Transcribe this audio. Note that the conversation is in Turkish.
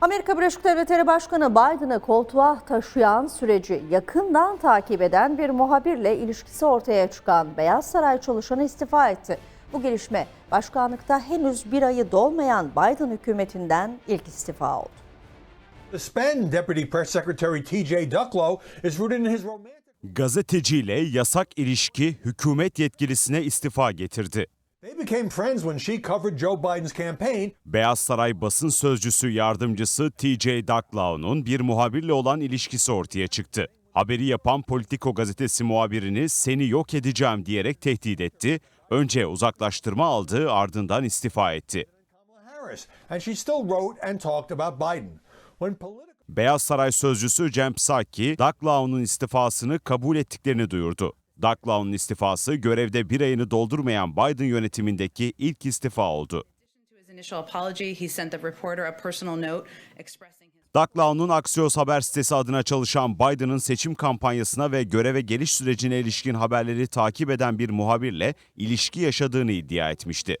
Amerika Birleşik Devletleri Başkanı Biden'ı koltuğa taşıyan süreci yakından takip eden bir muhabirle ilişkisi ortaya çıkan Beyaz Saray çalışanı istifa etti. Bu gelişme başkanlıkta henüz bir ayı dolmayan Biden hükümetinden ilk istifa oldu. The Spen Deputy Press Secretary T.J. Ducklow is rooted in his romantic. Gazeteciyle yasak ilişki hükümet yetkilisine istifa getirdi. They became friends when she covered Joe Biden's campaign. Beyaz Saray basın sözcüsü yardımcısı TJ Ducklow'un bir muhabirle olan ilişkisi ortaya çıktı. Haberi yapan Politico gazetesi muhabirini seni yok edeceğim diyerek tehdit etti. Önce uzaklaştırma aldı ardından istifa etti. Beyaz Saray sözcüsü Jen Psaki, Ducklow'un istifasını kabul ettiklerini duyurdu. Ducklow'un istifası görevde bir ayını doldurmayan Biden yönetimindeki ilk istifa oldu. Ducklow'un Axios haber sitesi adına çalışan Biden'ın seçim kampanyasına ve göreve geliş sürecine ilişkin haberleri takip eden bir muhabirle ilişki yaşadığını iddia etmişti.